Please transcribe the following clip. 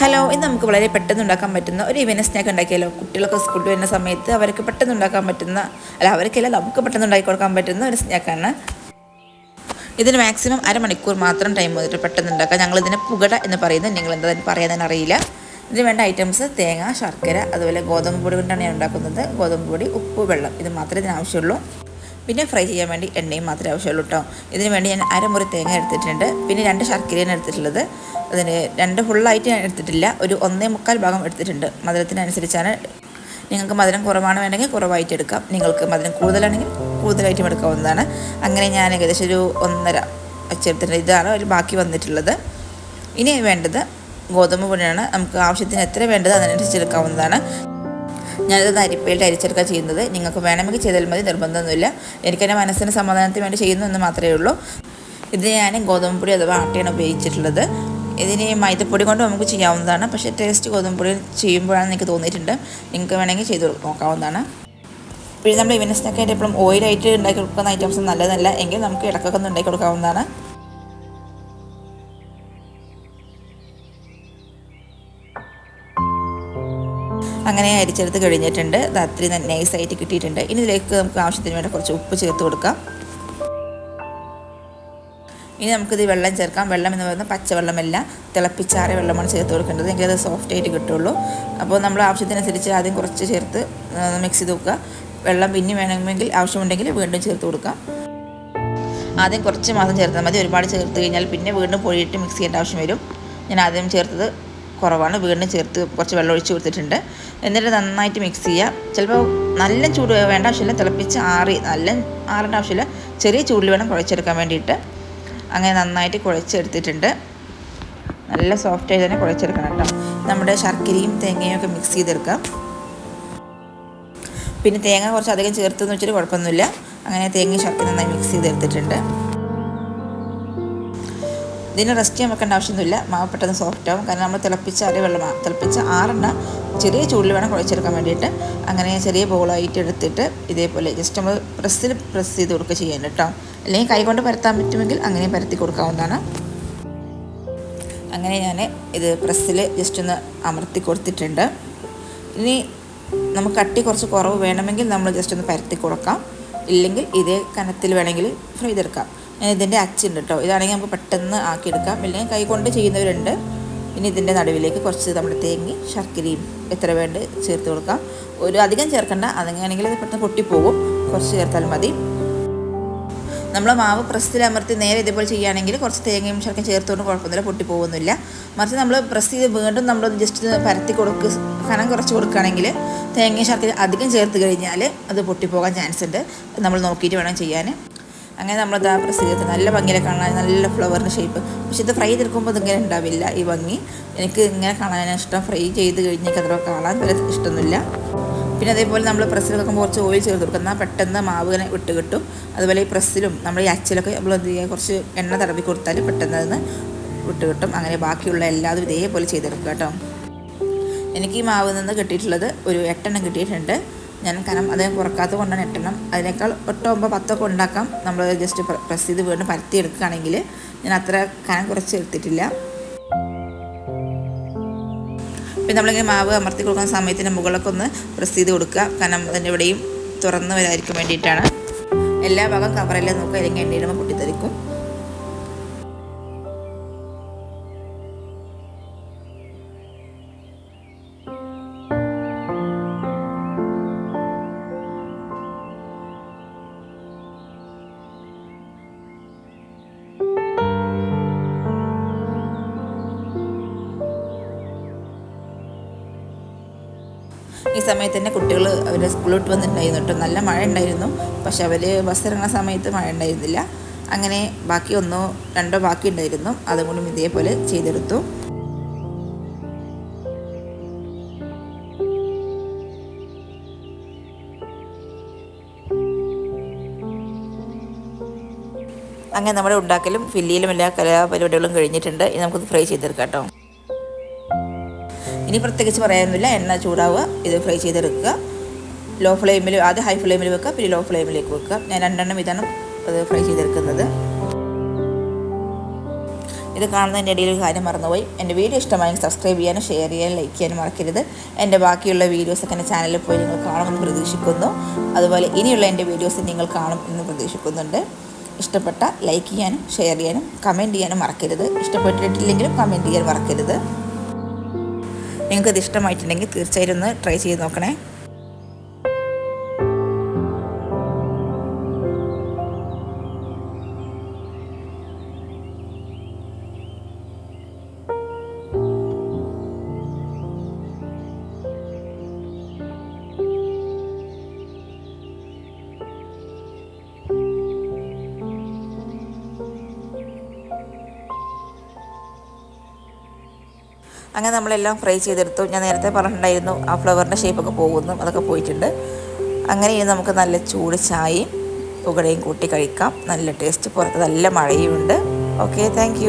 Hello ഇന്ന് നമുക്ക് വളരെ പെട്ടെന്ന് ഉണ്ടാക്കാൻ പറ്റുന്ന ഒരു ഈവനിങ് സ്നാക്ക് ഉണ്ടാക്കിയാലോ? കുട്ടികളൊക്കെ സ്കൂളിൽ വരുന്ന സമയത്ത് അവർക്ക് പെട്ടെന്ന് ഉണ്ടാക്കാൻ പറ്റുന്ന അല്ല അവർക്കല്ല നമുക്ക് പെട്ടെന്ന് ഉണ്ടാക്കി കൊടുക്കാൻ പറ്റുന്ന ഒരു സ്നാക്കാണ് ഇതിന് മാക്സിമം അരമണിക്കൂർ മാത്രം ടൈം വന്നിട്ട് പെട്ടെന്ന് ഉണ്ടാക്കാം. ഞങ്ങൾ ഇതിനെ പുകട എന്ന് പറയുന്നത് നിങ്ങൾ എന്താ പറയാൻ അറിയില്ല. ഇതിന് വേണ്ട ഐറ്റംസ് തേങ്ങ ശർക്കര അതുപോലെ ഗോതമ്പ് പൊടി കൊണ്ടാണ് ഞാൻ ഉണ്ടാക്കുന്നത്. ഗോതമ്പ് പൊടി ഉപ്പ് വെള്ളം. ഇത് മാത്രമേ ഇതിന് ആവശ്യമുള്ളൂ. പിന്നെ ഫ്രൈ ചെയ്യാൻ വേണ്ടി എണ്ണയും മാത്രമേ ആവശ്യമുള്ളൂ കേട്ടോ ഇതിന് വേണ്ടി ഞാൻ അരമുറി തേങ്ങ എടുത്തിട്ടുണ്ട്. പിന്നെ രണ്ട് ശർക്കരയാണ് എടുത്തിട്ടുള്ളത്. അതിന് രണ്ട് ഫുള്ളായിട്ട് ഞാൻ എടുത്തിട്ടില്ല. ഒരു ഒന്നേ മുക്കാൽ ഭാഗം എടുത്തിട്ടുണ്ട്. മധുരത്തിനനുസരിച്ചാണ്. നിങ്ങൾക്ക് മധുരം കുറവാണ് വേണമെങ്കിൽ കുറവായിട്ട് എടുക്കാം. നിങ്ങൾക്ക് മധുരം കൂടുതലാണെങ്കിൽ കൂടുതലായിട്ടും എടുക്കാവുന്നതാണ്. അങ്ങനെ ഞാൻ ഏകദേശം ഒരു ഒന്നര വെച്ചെടുത്തിട്ടുണ്ട്. ഇതാണ് ഒരു ബാക്കി വന്നിട്ടുള്ളത്. ഇനി വേണ്ടത് ഗോതമ്പ് പൊടിയാണ്. നമുക്ക് ആവശ്യത്തിന് എത്ര വേണ്ടത് അതിനനുസരിച്ച് എടുക്കാവുന്നതാണ്. ഞാനിത് അരിപ്പയിൽ അരിച്ചെടുക്കുക ചെയ്യുന്നത്. നിങ്ങൾക്ക് വേണമെങ്കിൽ ചെയ്താൽ മതി നിർബന്ധമൊന്നുമില്ല. എനിക്കെന്റെ മനസ്സിന് സമാധാനത്തിന് വേണ്ടി ചെയ്യുന്നു എന്ന് മാത്രമേ ഉള്ളൂ. ഇത് ഞാൻ ഗോതമ്പ് പൊടി അഥവാ ആട്ടയാണ് ഉപയോഗിച്ചിട്ടുള്ളത്. ഇതിന് മൈദപ്പൊടി കൊണ്ട് നമുക്ക് ചെയ്യാവുന്നതാണ്. പക്ഷേ ടേസ്റ്റ് ഗോതമ്പ് പൊടി ചെയ്യുമ്പോഴാണ് എനിക്ക് തോന്നിയിട്ടുണ്ട്. നിങ്ങൾക്ക് വേണമെങ്കിൽ ചെയ്ത് നോക്കാവുന്നതാണ്. പിന്നെ നമ്മൾ ഇവൻ ആയിട്ട് എപ്പോഴും ഓയിലായിട്ട് ഉണ്ടാക്കി കൊടുക്കുന്ന ഐറ്റംസ് നല്ലതല്ല. എങ്കിൽ നമുക്ക് ഇടക്കൊക്കെ ഒന്ന് ഉണ്ടാക്കി കൊടുക്കാവുന്നതാണ്. അങ്ങനെ അരിച്ചെടുത്ത് കഴിഞ്ഞിട്ടുണ്ട്. അത് അത്രയും നൈസായിട്ട് കിട്ടിയിട്ടുണ്ട്. ഇനി ഇതിലേക്ക് നമുക്ക് ആവശ്യത്തിന് വേണ്ട കുറച്ച് ഉപ്പ് ചേർത്ത് കൊടുക്കാം. ഇനി നമുക്കിത് വെള്ളം ചേർക്കാം. വെള്ളം എന്ന് പറയുന്നത് പച്ചവെള്ളമല്ല. തിളപ്പിച്ചാറിയ വെള്ളമാണ് ചേർത്ത് കൊടുക്കേണ്ടത്. എങ്കിൽ അത് സോഫ്റ്റ് ആയിട്ട് കിട്ടുള്ളൂ. അപ്പോൾ നമ്മൾ ആവശ്യത്തിനനുസരിച്ച് ആദ്യം കുറച്ച് ചേർത്ത് മിക്സ് ചെയ്ത് വെക്കുക. വെള്ളം പിന്നെ വേണമെങ്കിൽ ആവശ്യമുണ്ടെങ്കിൽ വീണ്ടും ചേർത്ത് കൊടുക്കാം. ആദ്യം കുറച്ച് മാസം ചേർത്താൽ മതി. ഒരുപാട് ചേർത്ത് കഴിഞ്ഞാൽ പിന്നെ വീണ്ടും പൊഴിയിട്ട് മിക്സ് ചെയ്യേണ്ട ആവശ്യം വരും. ഞാൻ ആദ്യം ചേർത്തത് കുറവാണ്. വീണ്ടും ചേർത്ത് കുറച്ച് വെള്ളം ഒഴിച്ച് കൊടുത്തിട്ടുണ്ട്. എന്നിട്ട് നന്നായിട്ട് മിക്സ് ചെയ്യുക ചിലപ്പോൾ നല്ല ചൂട് വേണ്ട ആവശ്യമില്ല. തിളപ്പിച്ച് ആറി നല്ല ആറേണ്ട ആവശ്യമില്ല. ചെറിയ ചൂടിൽ വേണം കുഴച്ചെടുക്കാൻ വേണ്ടിയിട്ട്. അങ്ങനെ നന്നായിട്ട് കുഴച്ചെടുത്തിട്ടുണ്ട്. നല്ല സോഫ്റ്റ് ആയി തന്നെ കുഴച്ചെടുക്കണം കേട്ടോ. നമ്മുടെ ശർക്കരയും തേങ്ങയും ഒക്കെ മിക്സ് ചെയ്തെടുക്കാം. പിന്നെ തേങ്ങ കുറച്ച് അധികം ചേർത്തെന്ന് വെച്ചിട്ട് കുഴപ്പമൊന്നുമില്ല. അങ്ങനെ തേങ്ങയും ശർക്കര നന്നായി മിക്സ് ചെയ്തെടുത്തിട്ടുണ്ട്. ഇതിന് റെസ്റ്റ് ചെയ്യാൻ വെക്കേണ്ട ആവശ്യമൊന്നുമില്ല. മാവ് പെട്ടെന്ന് സോഫ്റ്റ് ആവും. കാരണം നമ്മൾ തിളപ്പിച്ച അരി വെള്ളം തിളപ്പിച്ച ആറെണ്ണ ചെറിയ ചൂടിൽ വേണം കുഴച്ചെടുക്കാൻ വേണ്ടിയിട്ട്. അങ്ങനെ ചെറിയ ബോളായിട്ട് എടുത്തിട്ട് ഇതേപോലെ ജസ്റ്റ് നമ്മൾ പ്രസ്സിൽ പ്രസ് ചെയ്ത് കൊടുക്കുക ചെയ്യാൻ കേട്ടോ. അല്ലെങ്കിൽ കൈകൊണ്ട് പരത്താൻ പറ്റുമെങ്കിൽ അങ്ങനെ പരത്തി കൊടുക്കാവുന്നതാണ്. അങ്ങനെ ഞാൻ ഇത് പ്രസ്സിൽ ജസ്റ്റ് ഒന്ന് അമർത്തി കൊടുത്തിട്ടുണ്ട്. ഇനി നമുക്ക് കട്ടി കുറച്ച് കുറവ് വേണമെങ്കിൽ നമ്മൾ ജസ്റ്റ് ഒന്ന് പരത്തി കൊടുക്കാം. ഇല്ലെങ്കിൽ ഇതേ കനത്തിൽ വേണമെങ്കിൽ ഫ്രൈ ചെയ്തെടുക്കാം. ഇതിന്റെ അച്ചുണ്ട് കേട്ടോ ഇതാണെങ്കിൽ നമുക്ക് പെട്ടെന്ന് ആക്കിയെടുക്കാം. പിന്നെ കൈ കൊണ്ട് ചെയ്യുന്നവരുണ്ട്. ഇനി ഇതിന്റെ നടുവിലേക്ക് കുറച്ച് നമ്മുടെ തേങ്ങി ശർക്കരയും എത്ര വേണ്ട ചേർത്ത് കൊടുക്കാം. ഒരു അധികം ചേർക്കണ്ട. അതങ്ങനെയാണെങ്കിൽ അത് പെട്ടെന്ന് പൊട്ടിപ്പോകും. കുറച്ച് ചേർത്താൽ മതി. നമ്മൾ മാവ് പ്രസ്സിൽ അമർത്തി നേരെ ഇതേപോലെ ചെയ്യുകയാണെങ്കിൽ കുറച്ച് തേങ്ങയും ശർക്കരയും ചേർത്തുകൊണ്ട് കുഴപ്പമൊന്നുമില്ല പൊട്ടിപ്പോകുന്നില്ല. മറിച്ച് നമ്മൾ പ്രസ് ചെയ്ത് വീണ്ടും നമ്മൾ ജസ്റ്റ് പരത്തി കൊടുക്കുക കനം കുറച്ച് കൊടുക്കുകയാണെങ്കിൽ തേങ്ങയും ശർക്കരയും അധികം ചേർത്ത് കഴിഞ്ഞാൽ അത് പൊട്ടിപ്പോകാൻ ചാൻസ് ഉണ്ട്. നമ്മൾ നോക്കിയിട്ട് വേണം ചെയ്യാൻ. അങ്ങനെ നമ്മൾ ഇതാ പ്രസ് നല്ല ഭംഗിയിലെ കാണാൻ നല്ല ഫ്ലവറിന്റെ ഷേപ്പ് പക്ഷെ ഇത് ഫ്രൈ ചെയ്തെടുക്കുമ്പോൾ ഇതിങ്ങനെ ഉണ്ടാവില്ല ഈ ഭംഗി. എനിക്ക് ഇങ്ങനെ കാണാനാണ് ഇഷ്ടം ഫ്രൈ ചെയ്ത് കഴിഞ്ഞേക്ക് അത്ര കാണാൻ വരെ ഇഷ്ടമൊന്നുമില്ല. പിന്നെ അതേപോലെ നമ്മൾ പ്രസ്സിൽ വെക്കുമ്പോൾ കുറച്ച് ഓയിൽ ചേർത്ത് കൊടുക്കുക എന്നാൽ പെട്ടെന്ന് മാവ് ഇങ്ങനെ വിട്ട് കിട്ടും. അതുപോലെ ഈ പ്രസ്സിലും നമ്മൾ ഈ അച്ചിലൊക്കെ നമ്മൾ എന്ത് ചെയ്യുക കുറച്ച് എണ്ണ തടവി കൊടുത്താൽ പെട്ടെന്ന് അതിന് വിട്ട് കിട്ടും. അങ്ങനെ ബാക്കിയുള്ള എല്ലാതും ഇതേപോലെ ചെയ്തെടുക്കുക കേട്ടോ. എനിക്ക് ഈ മാവ് നിന്ന് കിട്ടിയിട്ടുള്ളത് ഒരു എട്ടെണ്ണം കിട്ടിയിട്ടുണ്ട്. ഞാൻ കനം അതേ കുറക്കാത്ത കൊണ്ടാണ് എട്ടെണ്ണം അതിനേക്കാൾ എട്ടോ ഒമ്പോ പത്തൊക്കെ ഉണ്ടാക്കാം. നമ്മൾ ജസ്റ്റ് പ്രസ് ചെയ്ത് വീണ്ടും പരത്തി എടുക്കുകയാണെങ്കിൽ ഞാൻ അത്ര കനം കുറച്ച് എടുത്തിട്ടില്ല. പിന്നെ നമ്മളിങ്ങനെ മാവ് അമർത്തി കൊടുക്കുന്ന സമയത്തിന് മുകളിലൊക്കെ ഒന്ന് പ്രസ് ചെയ്ത് കൊടുക്കുക. കാരണം അതിന്റെ ഇവിടെയും തുറന്ന് വരാതിരിക്കാൻ വേണ്ടിയിട്ടാണ്. എല്ലാ ഭാഗം കവറെല്ലാം നോക്കുക. അല്ലെങ്കിൽ എണ്ണയിടുമ്പോൾ പൊട്ടിത്തെറിക്കും. ഈ സമയത്ത് തന്നെ കുട്ടികൾ അവർ സ്കൂളിലോട്ട് വന്നിട്ടുണ്ടായിരുന്നു കേട്ടോ. നല്ല മഴ ഉണ്ടായിരുന്നു പക്ഷെ അവർ ബസ് ഇറങ്ങുന്ന സമയത്ത് മഴ ഉണ്ടായിരുന്നില്ല അങ്ങനെ ബാക്കി ഒന്നോ രണ്ടോ ബാക്കി ഉണ്ടായിരുന്നു അതും ഇതേപോലെ ചെയ്തെടുത്തു. അങ്ങനെ നമ്മുടെ ഉണ്ടാക്കലും ഫില്ലിയിലും എല്ലാ കലാപരിപാടികളും കഴിഞ്ഞിട്ടുണ്ട്. ഇനി നമുക്കത് ഫ്രൈ ചെയ്തെടുക്കാം കേട്ടോ. ഇനി പ്രത്യേകിച്ച് പറയാനൊന്നുമില്ല. എണ്ണ ചൂടാവുക. ഇത് ഫ്രൈ ചെയ്തെടുക്കുക. ലോ ഫ്ലെയിമിൽ ആദ്യം ഹൈ ഫ്ലെയിമിൽ വെക്കുക. പിന്നെ ലോ ഫ്ലെയിമിലേക്ക് വെക്കുക. ഞാൻ രണ്ടെണ്ണം ഇതാണ് അത് ഫ്രൈ ചെയ്തെടുക്കുന്നത്. ഇത് കാണുന്നതിന്റെ ഇടയിൽ ഒരു കാര്യം മറന്നുപോയി. എന്റെ വീഡിയോ ഇഷ്ടമായെങ്കിൽ സബ്സ്ക്രൈബ് ചെയ്യാനും ഷെയർ ചെയ്യാനും ലൈക്ക് ചെയ്യാനും മറക്കരുത്. എന്റെ ബാക്കിയുള്ള വീഡിയോസൊക്കെ എന്റെ ചാനലിൽ പോയി നിങ്ങൾ കാണുമെന്ന് പ്രതീക്ഷിക്കുന്നു. അതുപോലെ ഇനിയുള്ള എന്റെ വീഡിയോസ് നിങ്ങൾ കാണും എന്ന് പ്രതീക്ഷിക്കുന്നുണ്ട്. ഇഷ്ടപ്പെട്ട ലൈക്ക് ചെയ്യാനും ഷെയർ ചെയ്യാനും കമന്റ് ചെയ്യാനും മറക്കരുത്. ഇഷ്ടപ്പെട്ടിട്ടില്ലെങ്കിലും കമന്റ് ചെയ്യാൻ മറക്കരുത്. നിങ്ങൾക്കത് ഇഷ്ടമായിട്ടുണ്ടെങ്കിൽ തീർച്ചയായും ഒന്ന് ട്രൈ ചെയ്ത് നോക്കണേ. അങ്ങനെ നമ്മളെല്ലാം ഫ്രൈ ചെയ്തെടുത്തു. ഞാൻ നേരത്തെ പറഞ്ഞിട്ടുണ്ടായിരുന്നു ആ ഫ്ലവറിന്റെ ഷേപ്പൊക്കെ പോകുന്നു അതൊക്കെ പോയിട്ടുണ്ട്. അങ്ങനെ ഇനി നമുക്ക് നല്ല ചൂട് ചായയും പുകടയും കൂട്ടി കഴിക്കാം. നല്ല ടേസ്റ്റ് പുറത്ത് നല്ല മഴയും ഉണ്ട് ഓക്കെ താങ്ക്